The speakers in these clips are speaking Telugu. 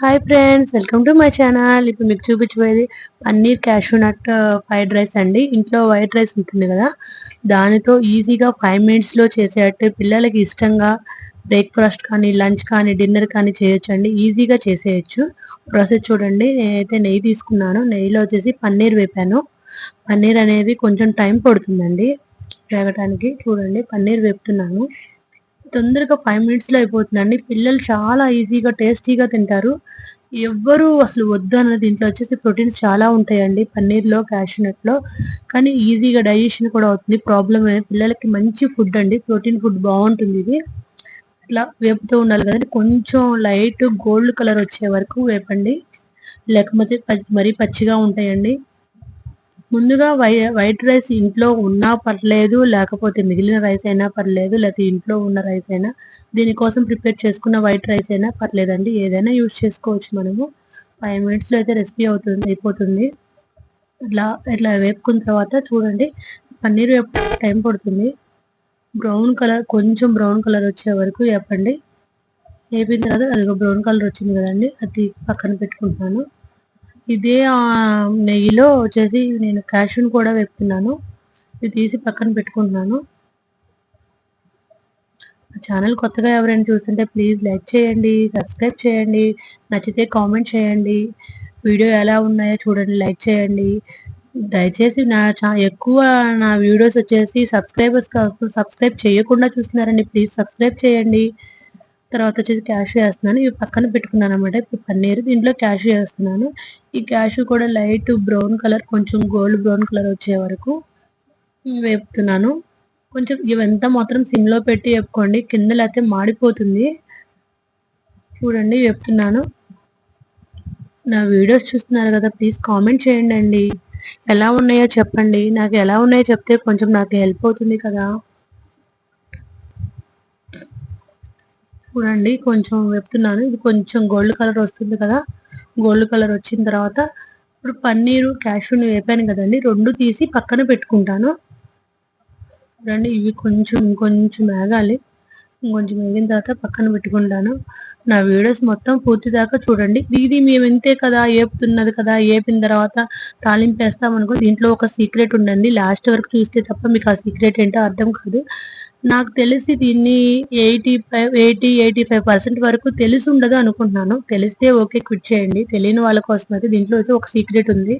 Hi friends welcome to my channel ఇప్పుడు మీకు చూపించబోయేది paneer cashew nut fried rice అండి. ఇంట్లో వైట్ రైస్ ఉంటుంది కదా. దానితో ఈజీగా ఫైవ్ మినిట్స్లో చేసేటట్టు పిల్లలకి ఇష్టంగా బ్రేక్ఫాస్ట్ కానీ లంచ్ కానీ డిన్నర్ కానీ చేయొచ్చు అండి ఈజీగా చేసేయచ్చు. ప్రాసెస్ చూడండి. నేనైతే నెయ్యి తీసుకున్నాను. నెయ్యిలో వచ్చేసి పన్నీర్ వేపాను. పన్నీర్ అనేది కొంచెం టైం పడుతుందండి. వేగటానికి చూడండి. పన్నీర్ వేపుతున్నాను. తొందరగా ఫైవ్ మినిట్స్లో అయిపోతుందండి. పిల్లలు చాలా ఈజీగా టేస్టీగా తింటారు. ఎవ్వరు అసలు వద్దు అన్న దీంట్లో వచ్చేసి ప్రోటీన్స్ చాలా ఉంటాయండి. పన్నీర్లో క్యాషనట్లో కానీ ఈజీగా డైజెషన్ కూడా అవుతుంది. ప్రాబ్లం పిల్లలకి మంచి ఫుడ్ అండి. ప్రోటీన్ ఫుడ్ బాగుంటుంది ఇది. ఇట్లా వేపుతూ ఉండాలి కదండి. కొంచెం లైట్ గోల్డ్ కలర్ వచ్చే వరకు వేపండి. లేకపోతే మరీ పచ్చిగా ఉంటాయండి. ముందుగా వై వైట్ రైస్ ఇంట్లో ఉన్నా పర్లేదు లేకపోతే మిగిలిన రైస్ అయినా పర్లేదు లేకపోతే ఇంట్లో ఉన్న రైస్ అయినా దీనికోసం ప్రిపేర్ చేసుకున్న వైట్ రైస్ అయినా పర్లేదండి. ఏదైనా యూస్ చేసుకోవచ్చు మనము. ఫైవ్ మినిట్స్లో అయితే రెసిపీ అవుతుంది అయిపోతుంది. ఇట్లా ఇట్లా వేపుకున్న తర్వాత చూడండి పన్నీర్ వేపు టైం పడుతుంది. బ్రౌన్ కలర్ కొంచెం బ్రౌన్ కలర్ వచ్చే వరకు వేపండి. వేపిన తర్వాత అది బ్రౌన్ కలర్ వచ్చింది కదండి అది పక్కన పెట్టుకుంటున్నాను ఇదే నెయ్యిలో వచ్చేసి నేను క్యాషుని కూడా వేపుతున్నాను. ఇది తీసి పక్కన పెట్టుకుంటున్నాను. ఛానల్ కొత్తగా ఎవరైనా చూస్తుంటే ప్లీజ్ లైక్ చేయండి సబ్స్క్రైబ్ చేయండి నచ్చితే కామెంట్ చేయండి. వీడియో ఎలా ఉన్నాయో చూడండి లైక్ చేయండి. దయచేసి నా చా ఎక్కువ నా వీడియోస్ వచ్చేసి సబ్స్క్రైబర్స్ సబ్స్క్రైబ్ చేయకుండా చూస్తున్నారండి. ప్లీజ్ సబ్స్క్రైబ్ చేయండి. తర్వాత వచ్చేసి క్యాష్ వేస్తున్నాను. ఇవి పక్కన పెట్టుకున్నాను అనమాట ఇప్పుడు పన్నీర్ దీంట్లో క్యాష్ వేస్తున్నాను. ఈ క్యాష్ కూడా లైట్ బ్రౌన్ కలర్ కొంచెం గోల్డ్ బ్రౌన్ కలర్ వచ్చే వరకు వేపుతున్నాను. కొంచెం ఇవంతా మాత్రం సిమ్లో పెట్టి వేపుకోండి. కింద లేకపోతే మాడిపోతుంది. చూడండి వేపుతున్నాను. నా వీడియోస్ చూస్తున్నారు కదా ప్లీజ్ కామెంట్ చేయండి అండి. ఎలా ఉన్నాయో చెప్పండి. నాకు ఎలా ఉన్నాయో చెప్తే కొంచెం నాకు హెల్ప్ అవుతుంది కదా. చూడండి కొంచెం వెప్తున్నాను. ఇది కొంచెం గోల్డ్ కలర్ వస్తుంది కదా. గోల్డ్ కలర్ వచ్చిన తర్వాత ఇప్పుడు పన్నీరు క్యాష్యూని వేపాను కదండి. రెండు తీసి పక్కన పెట్టుకుంటాను. చూడండి ఇవి కొంచెం ఇంకొంచెం వేగాలి ఇంకొంచెం వేగిన తర్వాత పక్కన పెట్టుకుంటాను. నా వీడియోస్ మొత్తం పూర్తి దాకా చూడండి. ఇది మేము ఇంతే కదా ఏపుతున్నది కదా ఏపిన తర్వాత తాలింపు వేస్తామనుకో దీంట్లో ఒక సీక్రెట్ ఉండండి లాస్ట్ వరకు చూస్తే తప్ప మీకు ఆ సీక్రెట్ ఏంటో అర్థం కాదు. నాకు తెలిసి దీన్ని eighty five eighty eighty five percent వరకు తెలిసి ఉండదు అనుకుంటున్నాను. తెలిస్తే ఓకే క్విట్ చేయండి. తెలియని వాళ్ళ కోసం అయితే దీంట్లో అయితే ఒక సీక్రెట్ ఉంది.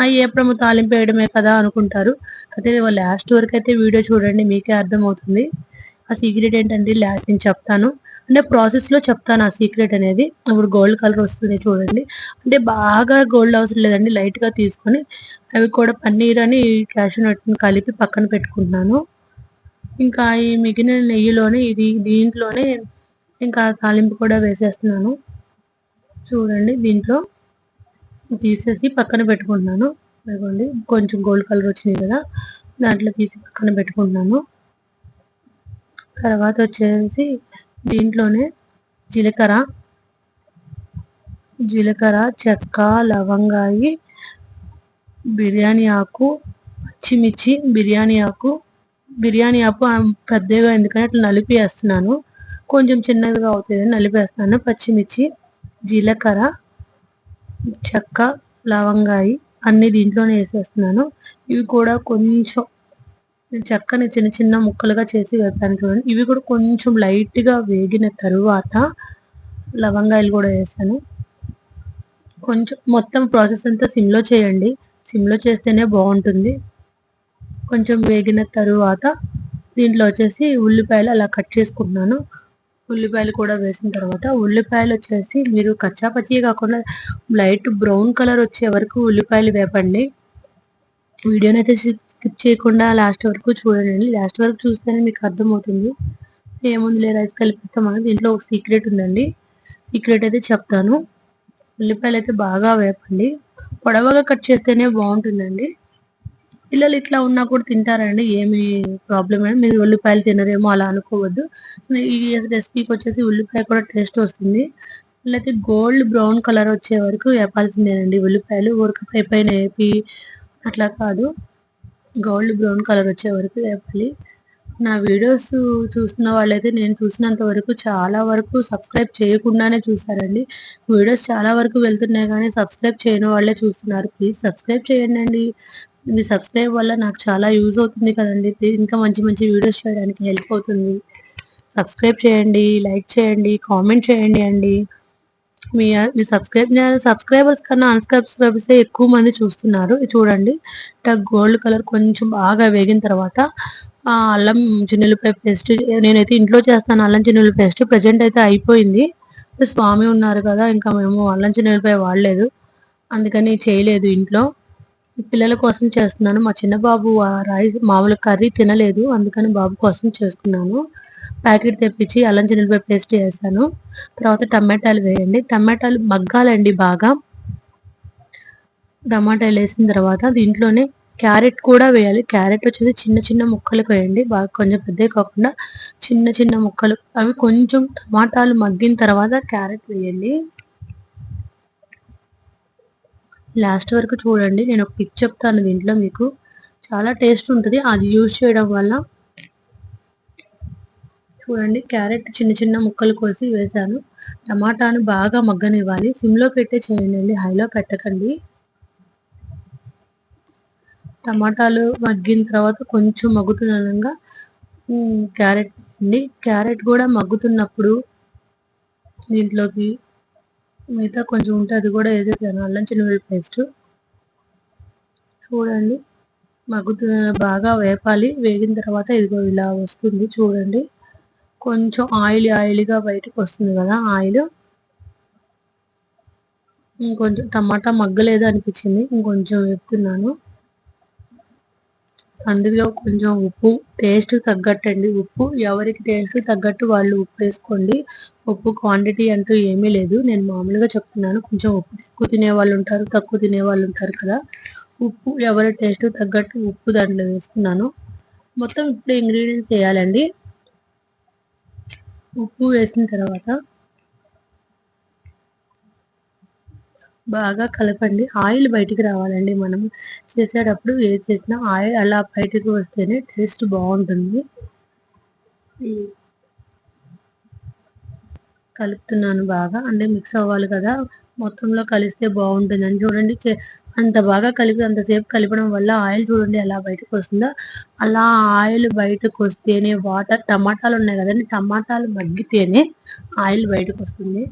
ఆ ఏ ప్రము తాలింపు వేయడమే కదా అనుకుంటారు. అయితే లాస్ట్ వరకు అయితే వీడియో చూడండి మీకే అర్థమవుతుంది. ఆ సీక్రెట్ ఏంటంటే లాస్ట్ నేను చెప్తాను. అంటే ప్రాసెస్లో చెప్తాను ఆ సీక్రెట్ అనేది. ఇప్పుడు గోల్డ్ కలర్ వస్తుంది చూడండి. అంటే బాగా గోల్డ్ అవసరం లేదండి లైట్గా తీసుకొని అవి కూడా పన్నీర్ అని క్యాష్ నట్ కలిపి పక్కన పెట్టుకుంటున్నాను. ఇంకా ఈ మిగిలిన నెయ్యిలోనే ఇది దీంట్లోనే ఇంకా తాలింపు కూడా వేసేస్తున్నాను. చూడండి దీంట్లో తీసేసి పక్కన పెట్టుకుంటున్నాను. ఇదిగోండి కొంచెం గోల్డ్ కలర్ వచ్చినాయి కదా దాంట్లో తీసి పక్కన పెట్టుకుంటున్నాను. తర్వాత వచ్చేసి దీంట్లోనే జీలకర్ర జీలకర్ర చెక్క లవంగాయి బిర్యానీ ఆకు పచ్చిమిర్చి బిర్యానీ ఆకు బిర్యానీ ఆకు పెద్దగా ఎందుకంటే అట్లా నలిపి వేస్తున్నాను. కొంచెం చిన్నదిగా అవుతుంది నలిపేస్తున్నాను పచ్చిమిర్చి జీలకర్ర చెక్క లవంగాయి అన్ని దీంట్లోనే వేసేస్తున్నాను. ఇవి కూడా కొంచెం చెక్కని చిన్న చిన్న ముక్కలుగా చేసి వేస్తాను చూడండి. ఇవి కూడా కొంచెం లైట్గా వేగిన తరువాత లవంగాయలు కూడా వేసాను కొంచెం మొత్తం ప్రాసెస్ అంతా సిమ్లో చేయండి. సిమ్లో చేస్తేనే బాగుంటుంది. కొంచెం వేగిన తరువాత దీంట్లో వచ్చేసి ఉల్లిపాయలు అలా కట్ చేసుకుంటున్నాను. ఉల్లిపాయలు కూడా వేసిన తర్వాత ఉల్లిపాయలు వచ్చేసి మీరు కచ్చా పచ్చి కాకుండా లైట్ బ్రౌన్ కలర్ వచ్చే వరకు ఉల్లిపాయలు వేపండి. వీడియోని అయితే స్కిప్ చేయకుండా లాస్ట్ వరకు చూడండి. లాస్ట్ వరకు చూస్తేనే మీకు అర్థమవుతుంది. ఏముంది లే రైస్ కలిపిస్తామని. దీంట్లో ఒక సీక్రెట్ ఉందండి. సీక్రెట్ అయితే చెప్తాను. ఉల్లిపాయలు అయితే బాగా వేపండి. పొడవగా కట్ చేస్తేనే బాగుంటుందండి. పిల్లలు ఇట్లా ఉన్నా కూడా తింటారండి ఏమి ప్రాబ్లం అని మీరు ఉల్లిపాయలు తినరేమో అలా అనుకోవద్దు. ఈ రెసిపీకి వచ్చేసి ఉల్లిపాయ కూడా టేస్ట్ వస్తుంది. లేకపోతే గోల్డ్ బ్రౌన్ కలర్ వచ్చే వరకు వేపాల్సిందేనండి ఉల్లిపాయలు. ఉరకపై పైన వేపి అట్లా కాదు. గోల్డ్ బ్రౌన్ కలర్ వచ్చే వరకు వేపాలి. నా వీడియోస్ చూస్తున్న వాళ్ళైతే నేను చూసినంత వరకు చాలా వరకు సబ్స్క్రైబ్ చేయకుండానే చూసారండి. వీడియోస్ చాలా వరకు వెళ్తున్నాయి కానీ సబ్స్క్రైబ్ చేయని వాళ్ళే చూస్తున్నారు. ప్లీజ్ సబ్స్క్రైబ్ చేయండి అండి మీ సబ్స్క్రైబ్ వల్ల నాకు చాలా యూజ్ అవుతుంది కదండి. ఇంకా మంచి మంచి వీడియోస్ చేయడానికి హెల్ప్ అవుతుంది. సబ్స్క్రైబ్ చేయండి లైక్ చేయండి కామెంట్ చేయండి అండి. మీ మీ సబ్స్క్రైబ్ సబ్స్క్రైబర్స్ కన్నా అన్సబ్స్క్రైబర్స్ ఎక్కువ మంది చూస్తున్నారు. చూడండి. గోల్డ్ కలర్ కొంచెం బాగా వేగిన తర్వాత అల్లం చిన్నులపై పేస్ట్ నేనైతే ఇంట్లో చేస్తాను. అల్లం చిన్నుల పేస్ట్ ప్రజెంట్ అయితే అయిపోయింది. స్వామి ఉన్నారు కదా ఇంకా మేము అల్లం చిన్నులపై వాడలేదు. అందుకని చేయలేదు ఇంట్లో. పిల్లల కోసం చేస్తున్నాను. మా చిన్న బాబు రైస్ మామూలు కర్రీ తినలేదు. అందుకని బాబు కోసం చేస్తున్నాను. ప్యాకెట్ తెప్పించి అల్లం చిన్నపై పేస్ట్ వేసాను తర్వాత టమాటాలు వేయండి. టమాటాలు మగ్గాలండి బాగా. టమాటాలు వేసిన తర్వాత దీంట్లోనే క్యారెట్ కూడా వేయాలి. క్యారెట్ వచ్చేసి చిన్న చిన్న ముక్కలు వేయండి. బాగా కొంచెం పెద్దవి కాకుండా చిన్న చిన్న ముక్కలు. అవి కొంచెం టమాటాలు మగ్గిన తర్వాత క్యారెట్ వేయండి. లాస్ట్ వరకు చూడండి. నేను ఒక టిప్ చెప్తాను దీంట్లో మీకు. చాలా టేస్ట్ ఉంటుంది. అది యూజ్ చేయడం వల్ల చూడండి. క్యారెట్ చిన్న చిన్న ముక్కలు కోసి వేసాను టమాటాను బాగా మగ్గనివ్వాలి. సిమ్లో పెట్టే చేయండి హైలో పెట్టకండి. టమాటాలు మగ్గిన తర్వాత కొంచెం మగ్గుతున్నగా క్యారెట్ అండి. క్యారెట్ కూడా మగ్గుతున్నప్పుడు దీంట్లోకి మిగతా కొంచెం ఉంటే అది కూడా వేసేసాను అల్లం చిన్నవెల్లి పేస్ట్. చూడండి. మగ్గుతున్న బాగా వేపాలి. వేగిన తర్వాత ఇదిగో ఇలా వస్తుంది. చూడండి. కొంచెం ఆయిల్ ఆయిల్గా బయటకు వస్తుంది కదా ఆయిల్. ఇంకొంచెం టమాటా మగ్గలేదు అనిపించింది ఇంకొంచెం వేపుతున్నాను అందులో కొంచెం ఉప్పు టేస్ట్ తగ్గట్టు అండి ఉప్పు ఎవరికి టేస్ట్ తగ్గట్టు వాళ్ళు ఉప్పు వేసుకోండి. ఉప్పు క్వాంటిటీ అంటూ ఏమీ లేదు. నేను మామూలుగా చెప్తున్నాను. కొంచెం ఉప్పు ఎక్కువ తినే వాళ్ళు ఉంటారు. తక్కువ తినే వాళ్ళు ఉంటారు కదా. ఉప్పు ఎవరి టేస్ట్ తగ్గట్టు ఉప్పు దాంట్లో వేసుకున్నాను. మొత్తం ఇప్పుడు ఇంగ్రీడియంట్స్ వేయాలండి. ఉప్పు వేసిన తర్వాత బాగా కలపండి. ఆయిల్ బయటికి రావాలండి మనం. చేసేటప్పుడు ఏది చేసినా ఆయిల్ అలా బయటికి వస్తేనే టేస్ట్ బాగుంటుంది. కలుపుతున్నాను బాగా. అంటే మిక్స్ అవ్వాలి కదా. మొత్తంలో కలిస్తే బాగుంటుంది అని చూడండి అంత బాగా కలిపి అంతసేపు కలిపడం వల్ల ఆయిల్ చూడండి ఎలా బయటకు వస్తుందో. అలా ఆయిల్ బయటకు వస్తేనే వాటర్ టమాటాలు ఉన్నాయి కదండి. టమాటాలు మగ్గితేనే ఆయిల్ బయటకు వస్తుంది.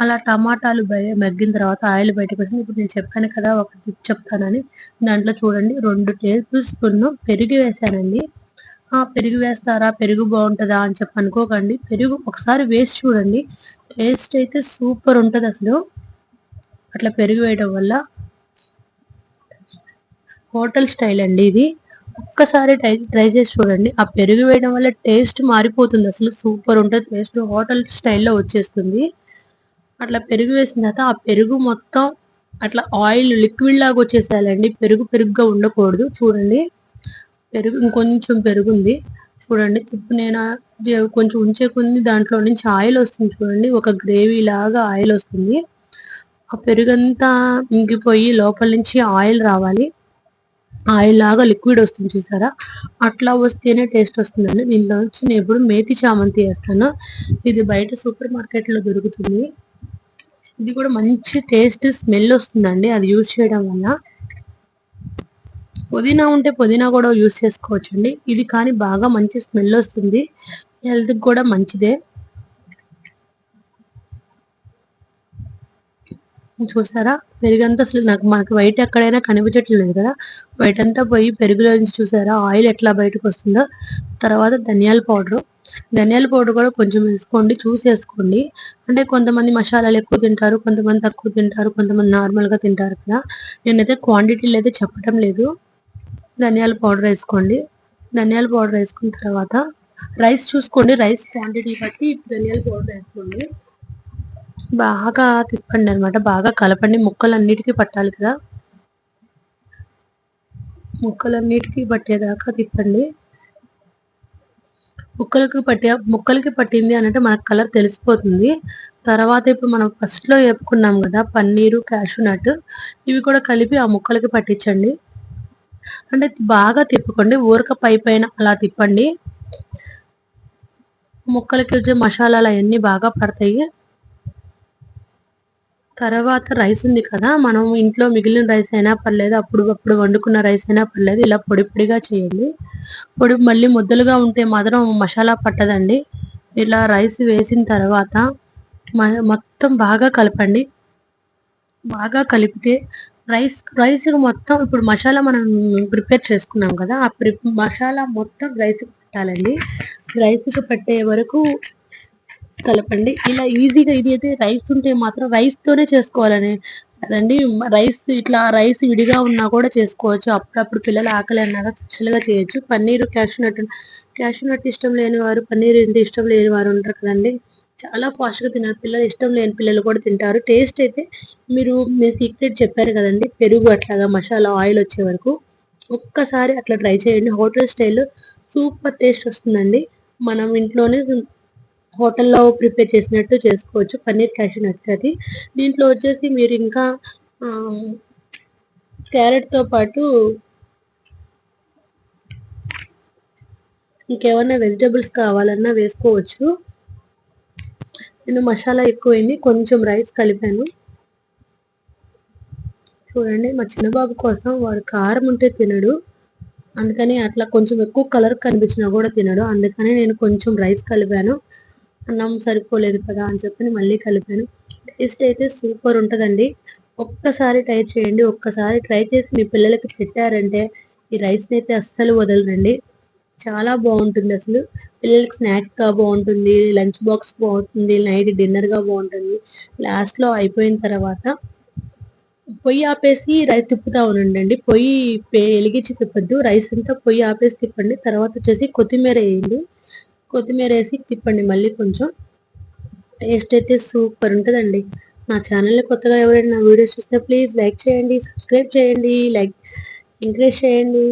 అలా టమాటాలు మగ్గిన తర్వాత ఆయిల్ బయటకు వచ్చింది ఇప్పుడు నేను చెప్పాను కదా ఒక టిప్ చెప్తానని. దాంట్లో చూడండి రెండు టేబుల్ స్పూన్ పెరుగు వేసానండి. ఆ పెరుగు వేస్తారా? పెరుగు బాగుంటుందా అని చెప్పి అనుకోకండి. పెరుగు ఒకసారి వేసి చూడండి. టేస్ట్ అయితే సూపర్ ఉంటుంది అసలు. అట్లా పెరుగు వేయడం వల్ల. హోటల్ స్టైల్ అండి ఇది. ఒక్కసారి ట్రై ట్రై చేసి చూడండి. ఆ పెరుగు వేయడం వల్ల టేస్ట్ మారిపోతుంది అసలు. సూపర్ ఉంటుంది. టేస్ట్ హోటల్ స్టైల్లో వచ్చేస్తుంది. అట్లా పెరుగు వేసిన తర్వాత ఆ పెరుగు మొత్తం అట్లా ఆయిల్ లిక్విడ్ లాగా వచ్చేసేయాలండి. పెరుగు పెరుగుగా ఉండకూడదు. చూడండి. పెరుగు ఇంకొంచెం పెరుగుంది. చూడండి. ఇప్పుడు నేను కొంచెం ఉంచే కొన్ని దాంట్లో నుంచి ఆయిల్ వస్తుంది చూడండి. ఒక గ్రేవీ లాగా ఆయిల్ వస్తుంది. ఆ పెరుగంతా ఇంగిపోయి లోపల నుంచి ఆయిల్ రావాలి. ఆయిల్ లాగా లిక్విడ్ వస్తుంది చూసారా? అట్లా వస్తేనే టేస్ట్ వస్తుందండి. దీనిలో వచ్చి నేను ఎప్పుడు మేతి చామంతి వేస్తాను. ఇది బయట సూపర్ మార్కెట్లో దొరుకుతుంది. ఇది కూడా మంచి టేస్ట్ స్మెల్ వస్తుందండి. అది యూజ్ చేయడం వల్ల. పుదీనా ఉంటే పుదీనా కూడా యూజ్ చేసుకోవచ్చు అండి ఇది కానీ బాగా మంచి స్మెల్ వస్తుంది. హెల్త్కి కూడా మంచిదే. చూసారా? పెరుగంతా అసలు నాకు మనకి వైట్ ఎక్కడైనా కనిపించట్లేదు కదా. వైట్ అంతా పోయి పెరుగులో నుంచి చూసారా? ఆయిల్ ఎట్లా బయటకు వస్తుందో. తర్వాత ధనియాల పౌడర్ ధనియాల పౌడర్ కూడా కొంచెం వేసుకోండి చూసి వేసుకోండి. అంటే కొంతమంది మసాలాలు ఎక్కువ తింటారు కొంతమంది తక్కువ తింటారు కొంతమంది నార్మల్గా తింటారు కదా. నేనైతే క్వాంటిటీలు అయితే చెప్పడం లేదు. ధనియాల పౌడర్ వేసుకోండి. ధనియాల పౌడర్ వేసుకున్న తర్వాత రైస్ చూసుకోండి. రైస్ క్వాంటిటీ బట్టి ధనియాల పౌడర్ వేసుకోండి. బాగా తిప్పండి అనమాట బాగా కలపండి. ముక్కలన్నిటికీ పట్టాలి కదా. ముక్కలన్నిటికీ పట్టేదాకా తిప్పండి. ముక్కలకి పట్టి ముక్కలకి పట్టింది అంటే మనకు కలర్ తెలిసిపోతుంది. తర్వాత ఇప్పుడు మనం ఫస్ట్లో చెప్పుకున్నాం కదా పన్నీరు క్యాషు నట్ ఇవి కూడా కలిపి ఆ ముక్కలకి పట్టించండి. అంటే బాగా తిప్పుకోండి ఊరక పై పైన అలా తిప్పండి. ముక్కలకి వచ్చే మసాలాలు అవన్నీ బాగా పడతాయి. తర్వాత రైస్ ఉంది కదా మనం ఇంట్లో మిగిలిన రైస్ అయినా పర్లేదు అప్పుడు అప్పుడు వండుకున్న రైస్ అయినా పర్లేదు ఇలా పొడి పొడిగా చేయండి. పొడి మళ్ళీ ముద్దలుగా ఉంటే మాత్రం మసాలా పట్టదండి. ఇలా రైస్ వేసిన తర్వాత మొత్తం బాగా కలపండి. బాగా కలిపితే రైస్ రైస్ మొత్తం ఇప్పుడు మసాలా మనం ప్రిపేర్ చేసుకున్నాం కదా ఆ మసాలా మొత్తం రైస్ పెట్టాలండి. రైస్కి పట్టే వరకు కలపండి. ఇలా ఈజీగా ఇది అయితే రైస్ ఉంటే మాత్రం రైస్ తోనే చేసుకోవాలని అదండి రైస్ ఇట్లా రైస్ విడిగా ఉన్నా కూడా చేసుకోవచ్చు. అప్పుడప్పుడు పిల్లలు ఆకలి అన్నాక స్పెషల్గా చేయొచ్చు. పన్నీర్ క్యాష్ నట్ ఇష్టం లేని వారు పన్నీర్ ఇంటి ఇష్టం లేని వారు ఉంటారు కదండి. చాలా ఫాస్ట్ తినారు పిల్లలు ఇష్టం లేని పిల్లలు కూడా తింటారు. టేస్ట్ అయితే మీరు మీ సీక్రెట్ చెప్పారు కదండి. పెరుగు అట్లాగా మసాలా ఆయిల్ వచ్చే వరకు ఒక్కసారి అట్లా ట్రై చేయండి. హోటల్ స్టైల్ సూపర్ టేస్ట్ వస్తుందండి. మనం ఇంట్లోనే హోటల్లో ప్రిపేర్ చేసినట్టు చేసుకోవచ్చు. పన్నీర్ క్యాషూ నట్ అది. దీంట్లో వచ్చేసి మీరు ఇంకా క్యారెట్తో పాటు ఇంకేమన్నా వెజిటబుల్స్ కావాలన్నా వేసుకోవచ్చు. నేను మసాలా ఎక్కువైంది. కొంచెం రైస్ కలిపాను. చూడండి మా చిన్నబాబు కోసం వాడు కారం ఉంటే తినడు. అందుకని అట్లా కొంచెం ఎక్కువ కలర్ కనిపించినా కూడా తినడు. అందుకని నేను కొంచెం రైస్ కలిపాను. అన్నం సరిపోలేదు కదా అని చెప్పి మళ్ళీ కలిపాను. టేస్ట్ అయితే సూపర్ ఉంటుందండి. ఒక్కసారి ట్రై చేయండి. ఒక్కసారి ట్రై చేసి మీ పిల్లలకి పెట్టారంటే ఈ రైస్ని అయితే అస్సలు వదలరండి. చాలా బాగుంటుంది అసలు. పిల్లలకి స్నాక్స్గా బాగుంటుంది లంచ్ బాక్స్ బాగుంటుంది నైట్ డిన్నర్గా బాగుంటుంది. లాస్ట్లో అయిపోయిన తర్వాత పొయ్యి ఆపేసి రైస్ తిప్పుతా ఉండండి. పొయ్యి వెలిగించి తిప్పద్దు. రైస్ అంతా పొయ్యి ఆపేసి తిప్పండి. తర్వాత వచ్చేసి కొత్తిమీర వేయండి. కొత్తిమీర వేసి తిప్పండి మళ్ళీ కొంచెం. టేస్ట్ అయితే సూపర్ ఉంటుందండి. నా ఛానల్ని కొత్తగా ఎవరైనా నా వీడియోస్ చూస్తే ప్లీజ్ లైక్ చేయండి సబ్స్క్రైబ్ చేయండి లైక్ ఎంకరేజ్ చేయండి.